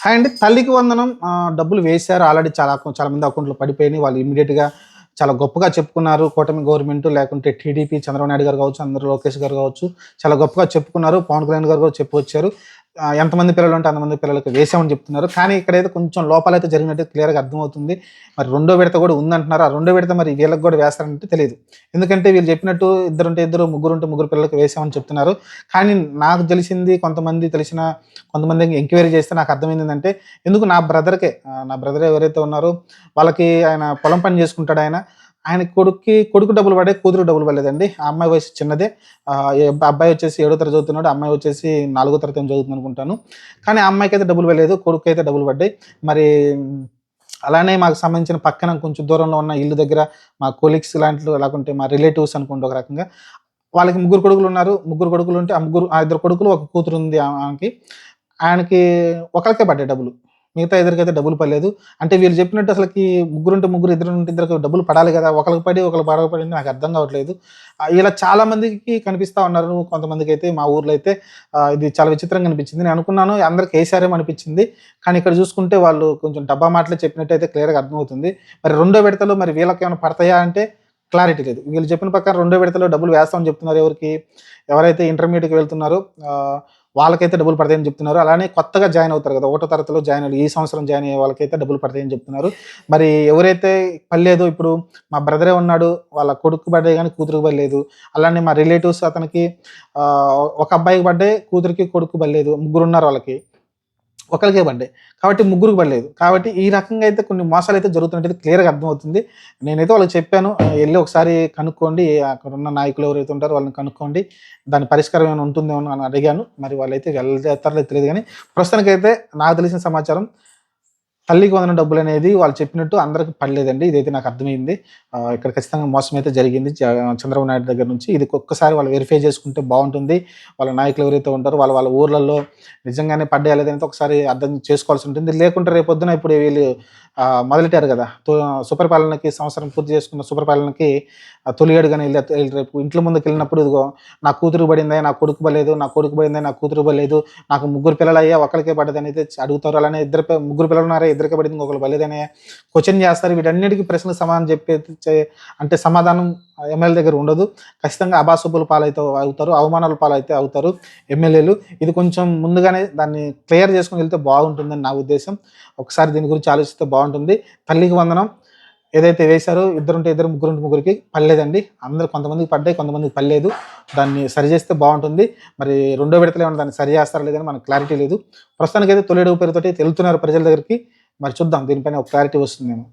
Hi అండి తల్లికి వందనం డబ్బులు వేశారు. ఆల్రెడీ చాలా చాలా మంది అకౌంట్లో పడిపోయినాయి. వాళ్ళు ఇమీడియట్గా చాలా గొప్పగా చెప్పుకున్నారు. కూటమి గవర్నమెంట్ లేకుంటే టీడీపీ చంద్రబాబు నాయుడు గారు కావచ్చు అందరూ లోకేష్ గారు కావచ్చు చాలా గొప్పగా చెప్పుకున్నారు. పవన్ కళ్యాణ్ గారు కూడా చెప్పొచ్చారు. ఎంతమంది పిల్లలు ఉంటే అంతమంది పిల్లలకి వేసామని చెప్తున్నారు. కానీ ఇక్కడైతే కొంచెం లోపాలైతే జరిగినట్టు క్లియర్గా అర్థమవుతుంది. మరి రెండో విడత కూడా ఉందంటున్నారు. ఆ రెండో విడత మరి వీళ్ళకి కూడా వేస్తారంటే తెలియదు. ఎందుకంటే వీళ్ళు చెప్పినట్టు ఇద్దరు ఉంటే ఇద్దరు ముగ్గురు ఉంటే ముగ్గురు పిల్లలకు వేసామని చెప్తున్నారు. కానీ నాకు తెలిసింది కొంతమంది తెలిసిన కొంతమంది ఎంక్వైరీ చేస్తే నాకు అర్థమైంది ఏంటంటే ఎందుకు నా బ్రదర్కే నా బ్రదర్ ఎవరైతే ఉన్నారో వాళ్ళకి ఆయన పొలం పని చేసుకుంటాడు ఆయన. ఆయన కొడుక్కి కొడుకు డబ్బులు పడే కూతురు డబ్బులు పడలేదండి. ఆ అమ్మాయి వయసు చిన్నదే. అబ్బాయి వచ్చేసి ఏడో తరగతి చదువుతున్నాడు అమ్మాయి వచ్చేసి నాలుగో తరగతి చదువుతుంది అనుకుంటాను. కానీ ఆ అమ్మాయికి అయితే డబ్బులు పడలేదు కొడుకు అయితే డబ్బులు పడ్డాయి. మరి అలానే మాకు సంబంధించిన పక్కన కొంచెం దూరంలో ఉన్న ఇల్లు దగ్గర మా కొలీగ్స్ లాంటి లేకుంటే మా రిలేటివ్స్ అనుకుంటే ఒక రకంగా వాళ్ళకి ముగ్గురు కొడుకులు ఉన్నారు. ముగ్గురు కొడుకులు ఉంటే ఆ ముగ్గురు ఆ ఇద్దరు కొడుకులు ఒక కూతురు ఉంది ఆమెకి. ఆయనకి ఒకరికే పడ్డాయి డబ్బులు. మిగతా ఇద్దరికైతే డబ్బులు పడలేదు. అంటే వీళ్ళు చెప్పినట్టు అసలుకి ముగ్గురు ఉంటే ముగ్గురు ఇద్దరు ఉంటే ఇద్దరికి డబ్బులు పడాలి కదా. ఒకరికి పడి ఒకరికి పడకపోయింది నాకు అర్థం కావట్లేదు. ఇలా చాలా మందికి కనిపిస్తా ఉన్నారు. కొంతమందికి అయితే మా ఊర్లో అయితే ఇది చాలా విచిత్రంగా అనిపించింది. నేను అనుకున్నాను అందరికి వేసారేమో అనిపించింది. కానీ ఇక్కడ చూసుకుంటే వాళ్ళు కొంచెం డబ్బా మాటలు చెప్పినట్టు అయితే క్లియర్గా అర్థమవుతుంది. మరి రెండో విడతలో మరి వీళ్ళకి ఏమైనా పడతాయా అంటే క్లారిటీ లేదు. వీళ్ళు చెప్పిన ప్రకారం రెండో విడతలో డబ్బులు వేస్తామని చెప్తున్నారు ఎవరికి? ఎవరైతే ఇంటర్మీడియట్కి వెళ్తున్నారో వాళ్ళకైతే డబ్బులు పడతాయని చెప్తున్నారు. అలానే కొత్తగా జాయిన్ అవుతారు కదా ఒకటో తరగతిలో జాయిన్ అయ్యి ఈ సంవత్సరం జాయిన్ అయ్యే వాళ్ళకైతే డబ్బులు పడతాయని చెప్తున్నారు. మరి ఎవరైతే పర్లేదు ఇప్పుడు మా బ్రదరే ఉన్నాడు వాళ్ళ కొడుకు పడ్డాయి కానీ కూతురుకు పడలేదు అలానే మా రిలేటివ్స్ అతనికి ఒక అబ్బాయికి పడ్డాయి కూతురికి కొడుకు పడలేదు ముగ్గురు ఉన్నారు వాళ్ళకి. ఒకరికే పడ్డాయి. కాబట్టి ముగ్గురికి పడలేదు. కాబట్టి ఈ రకంగా అయితే కొన్ని మోసాలు అయితే జరుగుతున్నట్టు క్లియర్గా అర్థమవుతుంది. నేనైతే వాళ్ళకి చెప్పాను వెళ్ళి ఒకసారి కనుక్కోండి. అక్కడ ఉన్న నాయకులు ఎవరైతే ఉంటారో వాళ్ళని కనుక్కోండి. దాని పరిష్కారం ఏమైనా ఉంటుందేమో అని అడిగాను. మరి వాళ్ళైతే వెళ్ళేస్తారో తెలియదు కానీ ప్రస్తుతానికైతే నాకు తెలిసిన సమాచారం తల్లికి వందన డబ్బులు అనేది వాళ్ళు చెప్పినట్టు అందరికి పడలేదండి. ఇదైతే నాకు అర్థమైంది. ఇక్కడ ఖచ్చితంగా మోసం అయితే జరిగింది. చంద్రబాబు నాయుడు దగ్గర నుంచి ఇది ఒక్కసారి వాళ్ళు వెరిఫై చేసుకుంటే బాగుంటుంది. వాళ్ళ నాయకులు ఎవరైతే ఉంటారో వాళ్ళ వాళ్ళ ఊర్లలో నిజంగానే పడ్డాయా లేదంటే ఒకసారి అర్థం చేసుకోవాల్సి ఉంటుంది. లేకుంటే రేపొద్దున ఇప్పుడు వీళ్ళు మొదలెట్టారు కదా. తో- సుపరిపాలనకి సంవత్సరం పూర్తి చేసుకున్న సుపరిపాలనకి ఆ, తొలి వెళ్ళి రేపు ఇంట్లో ముందుకు వెళ్ళినప్పుడు ఇదిగో నా కూతురు పడిందా నా కొడుకు పడలేదు నా కొడుకు పడిందా నా కూతురు పడలేదు నాకు ముగ్గురు పిల్లలు అయ్యా ఒకరికే పడ్డదని అయితే అడుగుతారు. అలానే ఇద్దరు ముగ్గురు పిల్లలు ఉన్నారా ఇద్దరికే పడింది ఇంకొకరు పడలేదనే క్వశ్చన్ చేస్తారు. వీటన్నిటికీ ప్రశ్నలకు సమాధానం చెప్పే అంటే సమాధానం ఎమ్మెల్యే దగ్గర ఉండదు. ఖచ్చితంగా అబాసుబుల పాలైతే అవుతారు అవమానాల పాలైతే అవుతారు ఎమ్మెల్యేలు. ఇది కొంచెం ముందుగానే దాన్ని క్లియర్ చేసుకుని వెళ్తే బాగుంటుందని నా ఉద్దేశం. ఒకసారి దీని గురించి ఆలోచిస్తే బాగుంటుంది. తల్లికి వందనం. ఏదైతే వేశారో ఇద్దరుంటే ఇద్దరు ముగ్గురు ముగ్గురికి పర్లేదండి అందరు కొంతమందికి పడ్డాయి కొంతమందికి పర్లేదు దాన్ని సరి చేస్తే బాగుంటుంది. మరి రెండో విడతలు ఏమన్నా దాన్ని సరి చేస్తారా లేదని మనకు క్లారిటీ లేదు. ప్రస్తుతానికి అయితే తొలి పేరుతోటి వెళ్తున్నారు ప్రజల దగ్గరికి. మరి చూద్దాం దీనిపైన ఒక క్లారిటీ వస్తుందేమో